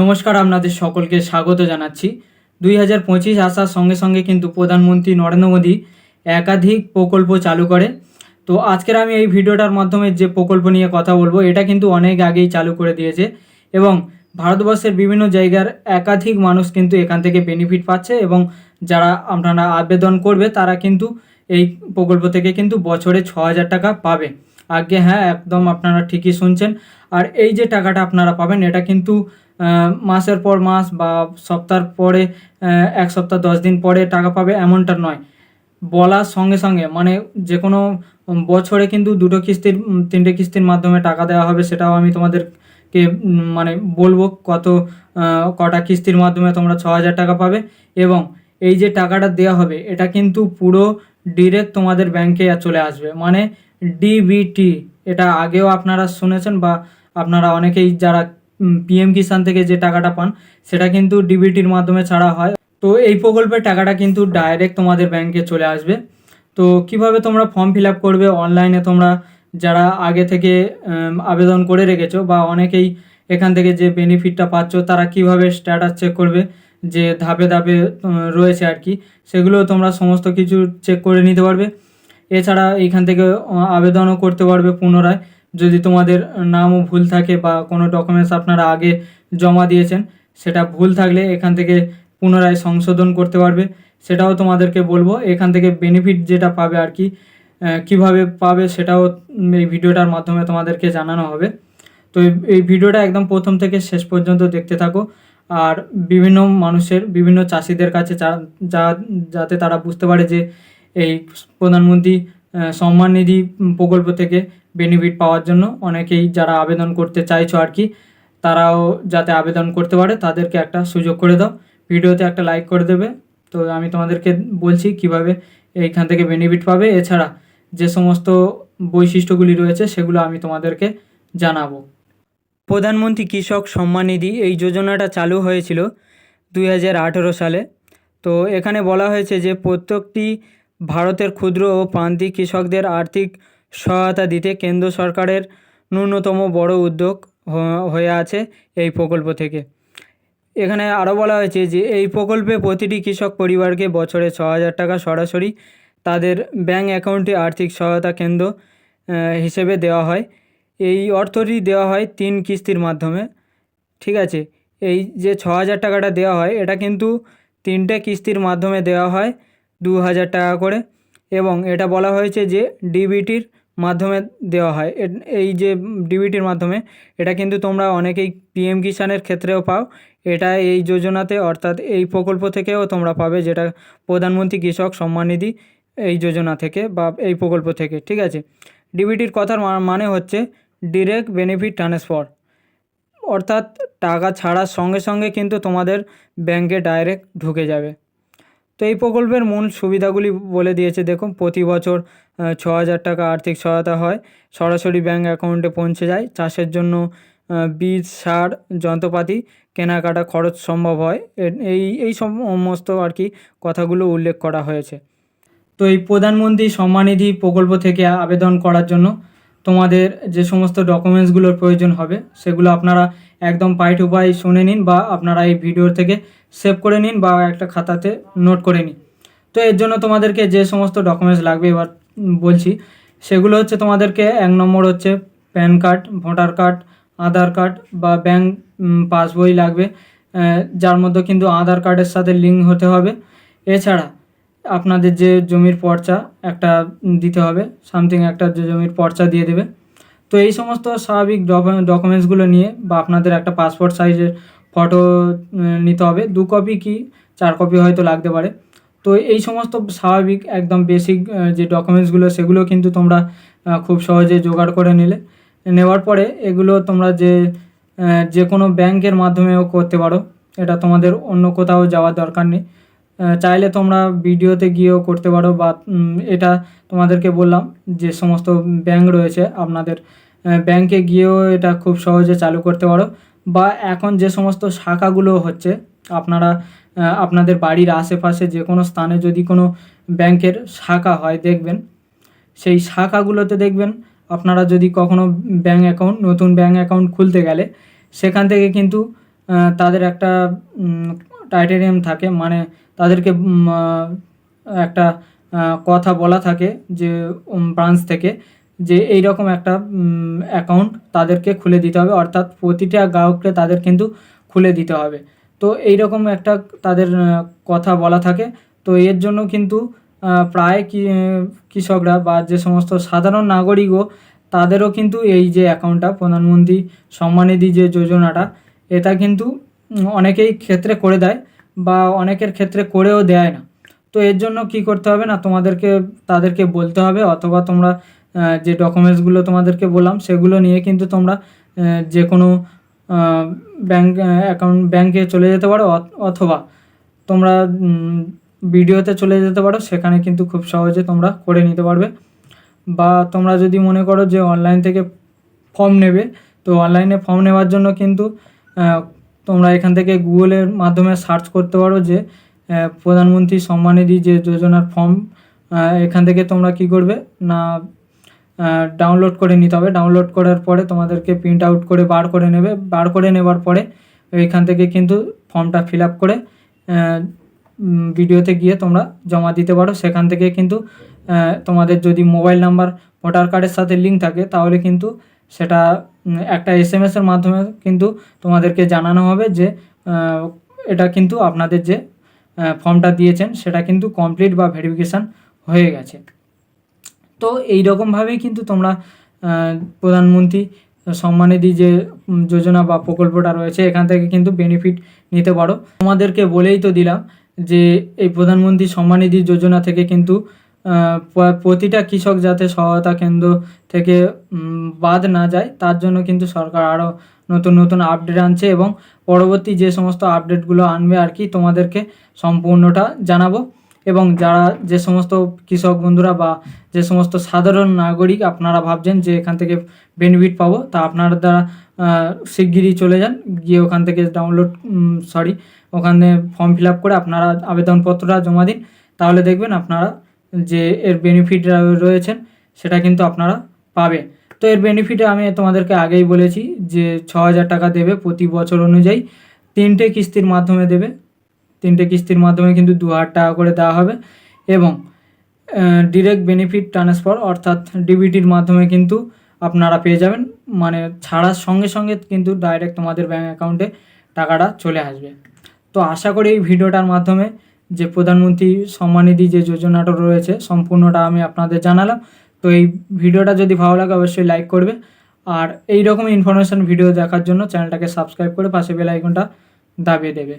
নমস্কার, আপনাদের সকলকে স্বাগত জানাচ্ছি। দুই হাজার পঁচিশ আসার সঙ্গে সঙ্গে কিন্তু প্রধানমন্ত্রী নরেন্দ্র মোদী একাধিক প্রকল্প চালু করে। তো আজকের আমি এই ভিডিওটার মাধ্যমে যে প্রকল্প নিয়ে কথা বলব, এটা কিন্তু অনেক আগেই চালু করে দিয়েছে এবং ভারতবর্ষের বিভিন্ন জায়গার একাধিক মানুষ কিন্তু এখান থেকে বেনিফিট পাচ্ছে এবং যারা আপনারা আবেদন করবে, তারা কিন্তু এই প্রকল্প থেকে কিন্তু বছরে ছ হাজার টাকা পাবে। আগে হ্যাঁ একদম আপনারা ঠিকই শুনছেন। আর এই যে টাকাটা আপনারা পাবেন, এটা কিন্তু মাসের পর মাস বা সপ্তাহ পরে এক সপ্তাহ, দশ দিন পরে টাকা পাবে এমনটা নয়। বলার সঙ্গে সঙ্গে মানে যে কোনো বছরে কিন্তু দুটো কিস্তির তিনটে কিস্তির মাধ্যমে টাকা দেওয়া হবে, সেটাও আমি তোমাদেরকে মানে বলব কত কটা কিস্তির মাধ্যমে তোমরা ছ হাজার টাকা পাবে এবং এই যে টাকাটা দেওয়া হবে, এটা কিন্তু পুরো ডিরেক্ট তোমাদের ব্যাংকে চলে আসবে। মানে ডিবিটি এটা আগেও আপনারা শুনেছেন বা আপনারা অনেকেই যারা পিএম কিষাণ থেকে যে টাকাটা পান, সেটা কিন্তু ডিবিটির মাধ্যমে ছাড়া হয়। তো এই প্রকল্পের টাকাটা কিন্তু ডাইরেক্ট তোমাদের ব্যাংকে চলে আসবে। তো কীভাবে তোমরা ফর্ম ফিল আপ করবে? অনলাইনে তোমরা যারা আগে থেকে আবেদন করে রেখেছো বা অনেকেই এখান থেকে যে বেনিফিটটা পাচ্ছ, তারা কীভাবে স্ট্যাটাস চেক করবে? যে ধাপে ধাপে রয়েছে আর কি, সেগুলো তোমরা সমস্ত কিছু চেক করে নিতে পারবে। এছাড়া এইখান থেকে আবেদনও করতে পারবে পুনরায়। যদি তোমাদের নামও ভুল থাকে বা কোনো ডকুমেন্টস আপনারা আগে জমা দিয়েছেন, সেটা ভুল থাকলে এখান থেকে পুনরায় সংশোধন করতে পারবে। সেটাও তোমাদেরকে বলব, এখান থেকে বেনিফিট যেটা পাবে আর কি কীভাবে পাবে সেটাও এই ভিডিওটার মাধ্যমে তোমাদেরকে জানানো হবে। তো এই- ভিডিওটা একদম প্রথম থেকে শেষ পর্যন্ত দেখতে থাকো। আর বিভিন্ন মানুষের, বিভিন্ন চাষিদের কাছে যা- যাতে তারা বুঝতে পারে যে এই প্রধানমন্ত্রী সম্মান নিধি প্রকল্প থেকে বেনিফিট পাওয়ার জন্য অনেকেই যারা আবেদন করতে চাইছো আর কি, তারাও যাতে আবেদন করতে পারে তাদেরকে একটা সুযোগ করে দাও। ভিডিওতে একটা লাইক করে দেবে। তো আমি তোমাদেরকে বলছি কীভাবে এইখান থেকে বেনিফিট পাবে। এছাড়া যে সমস্ত বৈশিষ্ট্যগুলি রয়েছে সেগুলো আমি তোমাদেরকে জানাব। প্রধানমন্ত্রী কৃষক সম্মান নিধি এই যোজনাটা চালু হয়েছিল দুই হাজার আঠেরো সালে। তো এখানে বলা হয়েছে যে প্রত্যেকটি ভারতের ক্ষুদ্র ও প্রান্তিক কৃষকদের আর্থিক সহায়তা দিতে কেন্দ্র সরকারের ন্যূনতম বড় উদ্যোগ হয়ে আছে এই প্রকল্প থেকে। এখানে আরও বলা হয়েছে যে, এই প্রকল্পে প্রতিটি কৃষক পরিবারকে বছরে ছ হাজার টাকা সরাসরি তাদের ব্যাঙ্ক অ্যাকাউন্টে আর্থিক সহায়তা কেন্দ্র হিসেবে দেওয়া হয়। এই অর্থটি দেওয়া হয় তিন কিস্তির মাধ্যমে। ঠিক আছে, এই যে ছ হাজার টাকাটা দেওয়া হয়, এটা কিন্তু তিনটে কিস্তির মাধ্যমে দেওয়া হয় দু হাজার টাকা করে। এবং এটা বলা হয়েছে যে ডিবিটির মাধ্যমে দেওয়া হয়। এই যে ডিবিটির মাধ্যমে, এটা কিন্তু তোমরা অনেকেই পিএম কিষাণের ক্ষেত্রেও পাও। এটা এই যোজনাতে, অর্থাৎ এই প্রকল্প থেকেও তোমরা পাবে যেটা প্রধানমন্ত্রী কৃষক সম্মান নিধি এই যোজনা থেকে বা এই প্রকল্প থেকে, ঠিক আছে? ডিবিটির কথার মানে হচ্ছে ডিরেক্ট বেনিফিট ট্রান্সফার অর্থাৎ টাকা ছাড়ার সঙ্গে সঙ্গে কিন্তু তোমাদের ব্যাংকে ডাইরেক্ট ঢুকে যাবে। তো এই প্রকল্পের মূল সুবিধাগুলি বলে দিয়েছে, দেখুন, প্রতি বছর ছ হাজার টাকা আর্থিক সহায়তা হয়, সরাসরি ব্যাঙ্ক অ্যাকাউন্টে পৌঁছে যায়, চাষের জন্য বীজ, সার, যন্ত্রপাতি, কেনাকাটা খরচ সম্ভব হয় এই এই সমস্ত আর কি কথাগুলো উল্লেখ করা হয়েছে। তো এই প্রধানমন্ত্রী সম্মানিধি প্রকল্প থেকে আবেদন করার জন্য তোমাদের যে সমস্ত ডকুমেন্টসগুলোর প্রয়োজন হবে, সেগুলো আপনারা একদম পাই টু পাই শুনে নিন বা আপনারা এই ভিডিও থেকে সেভ করে নিন বা একটা খাতাতে নোট করে নিন। তো এর জন্য তোমাদেরকে যে সমস্ত ডকুমেন্টস লাগবে, এবার বলছি, সেগুলো হচ্ছে তোমাদেরকে এক নম্বর হচ্ছে PAN card voter card Aadhaar card বা ব্যাংক পাসবই লাগবে। যার মধ্যে কিন্তু আধার কার্ডের সাথে লিঙ্ক হতে হবে। এছাড়া আপনাদের যে জমির পর্চা একটা দিতে হবে সামথিং একটা যে জমির পর্চা দিয়ে দেবে। তো এই সমস্ত স্বাভাবিক ডকুমেন্টসগুলো নিয়ে বা আপনাদের একটা পাসপোর্ট সাইজের ফটো নিতে হবে। দু কপি কি, চার কপি হয়তো লাগতে পারে। তো এই সমস্ত স্বাভাবিক একদম বেসিক যে ডকুমেন্টসগুলো সেগুলো কিন্তু তোমরা খুব সহজে জোগাড় করে নিলে। নেওয়ার পরে এগুলো তোমরা যে যে কোনো ব্যাংকের মাধ্যমেও করতে পারো। এটা তোমাদের অন্য কোথাও যাওয়ার দরকার নেই। চাইলে তোমরা ভিডিওতে গিয়েও করতে পারো বা এটা তোমাদেরকে বললাম যে সমস্ত ব্যাংক রয়েছে, আপনাদের ব্যাংকে গিয়েও এটা খুব সহজে চালু করতে পারো। বা এখন যে সমস্ত শাখাগুলো হচ্ছে, আপনারা আপনাদের বাড়ির আশেপাশে যে কোনো স্থানে যদি কোনো ব্যাংকের শাখা হয় দেখবেন, সেই শাখাগুলোতে দেখবেন আপনারা যদি কখনো ব্যাঙ্ক অ্যাকাউন্ট নতুন ব্যাঙ্ক অ্যাকাউন্ট খুলতে গেলে, সেখান থেকে কিন্তু তাদের একটা টাইটেরিয়াম থাকে মানে তাদেরকে একটা কথা বলা থাকে যে ব্রাঞ্চ থেকে যে এই রকম একটা অ্যাকাউন্ট তাদেরকে খুলে দিতে হবে, অর্থাৎ প্রতিটা গ্রাহককে তাদের কিন্তু খুলে দিতে হবে। তো এই রকম একটা তাদের কথা বলা থাকে। তো এর জন্য কিন্তু প্রায় কি কৃষকরা বা যে সমস্ত সাধারণ নাগরিকও তাদেরও কিন্তু এই যে অ্যাকাউন্টটা প্রধানমন্ত্রী সম্মানিধি যে যোজনাটা, এটা কিন্তু অনেকেই ক্ষেত্রে করে দেয় বা অনেকের ক্ষেত্রে করেও দেয় না। তো এর জন্য কি করতে হবে না, তোমাদেরকে, তাদেরকে বলতে হবে অথবা তোমরা যে ডকুমেন্টসগুলো তোমাদেরকে বললাম, সেগুলো নিয়ে কিন্তু তোমরা যে কোনো ব্যাংক অ্যাকাউন্ট ব্যাংকে চলে যেতে পারো অথ- অথবা তোমরা ভিডিওতে চলে যেতে পারো, সেখানে কিন্তু খুব সহজে তোমরা করে নিতে পারবে। বা তোমরা যদি মনে করো যে অনলাইন থেকে ফর্ম নেবে, তো অনলাইনে ফর্ম নেওয়ার জন্য কিন্তু তোমরা এখান থেকে গুগলের মাধ্যমে সার্চ করতে পারো যে প্রধানমন্ত্রী সম্মানিধি যে যোজনার ফর্ম এখান থেকে তোমরা কি করবে? না ডাউনলোড করে নিতে হবে। ডাউনলোড করার পরে তোমাদেরকে প্রিন্ট আউট করে বার করে নেবে। বার করে নেবার পরে এখান থেকে কিন্তু ফর্মটা ফিল আপ করে ভিডিওতে গিয়ে তোমরা জমা দিতে পারো। সেখান থেকে কিন্তু তোমাদের যদি মোবাইল নাম্বার ভোটার কার্ডের সাথে লিঙ্ক থাকে, তাহলে কিন্তু সেটা একটা এস এম এসের মাধ্যমে কিন্তু তোমাদেরকে জানানো হবে যে এটা কিন্তু আপনাদের যে ফর্মটা দিয়েছেন সেটা কিন্তু কমপ্লিট বা ভেরিফিকেশান হয়ে গেছে। তো এই রকমভাবেই কিন্তু তোমরা প্রধানমন্ত্রী সম্মানিধি যে যোজনা বা প্রকল্পটা রয়েছে, এখান থেকে কিন্তু বেনিফিট নিতে পারো। তোমাদেরকে বলেই তো দিলাম যে, এই প্রধানমন্ত্রী সম্মানিধি যোজনা থেকে কিন্তু প্রতিটা কৃষক যাতে সহায়তা কেন্দ্র থেকে বাদ না যায়, তার জন্য কিন্তু সরকার আরও নতুন নতুন আপডেট আনছে এবং পরবর্তী যে সমস্ত আপডেটগুলো আনবে আর কি, তোমাদেরকে সম্পূর্ণটা জানাব। এবং যারা যে সমস্ত কৃষক বন্ধুরা বা যে সমস্ত সাধারণ নাগরিক আপনারা ভাবছেন যে এখান থেকে বেনিফিট পাবো, তা আপনারা দ্বারা শিগগিরই চলে যান। গিয়ে ওখান থেকে ডাউনলোড সরি ওখানে ফর্ম ফিল আপ করে আপনারা আবেদনপত্রটা জমা দিন। তাহলে দেখবেন আপনারা যে এর বেনিফিট রয়েছেন, সেটা কিন্তু আপনারা পাবে তো এর বেনিফিটে আমি তোমাদেরকে আগেই বলেছি যে ছ হাজার টাকা দেবে প্রতি বছর অনুযায়ী। তিনটে কিস্তির মাধ্যমে দেবে। তিনটে কিস্তির মাধ্যমে কিন্তু দু হাজার টাকা করে দেওয়া হবে এবং ডিরেক্ট বেনিফিট ট্রান্সফার অর্থাৎ ডিবিটির মাধ্যমে কিন্তু আপনারা পেয়ে যাবেন। মানে ছাড়ার সঙ্গে সঙ্গে কিন্তু ডাইরেক্ট তোমাদের ব্যাঙ্ক অ্যাকাউন্টে টাকাটা চলে আসবে। তো আশা করি এই ভিডিওটার মাধ্যমে যে প্রধানমন্ত্রী সম্মানিধি যে যোজনাটা রয়েছে, সম্পূর্ণটা আমি আপনাদের জানালাম। তো এই ভিডিওটা যদি ভালো লাগে, অবশ্যই লাইক করবে। আর এই রকম ইনফরমেশান ভিডিও দেখার জন্য চ্যানেলটাকে সাবস্ক্রাইব করে পাশে বেল আইকনটা দাবিয়ে দেবে।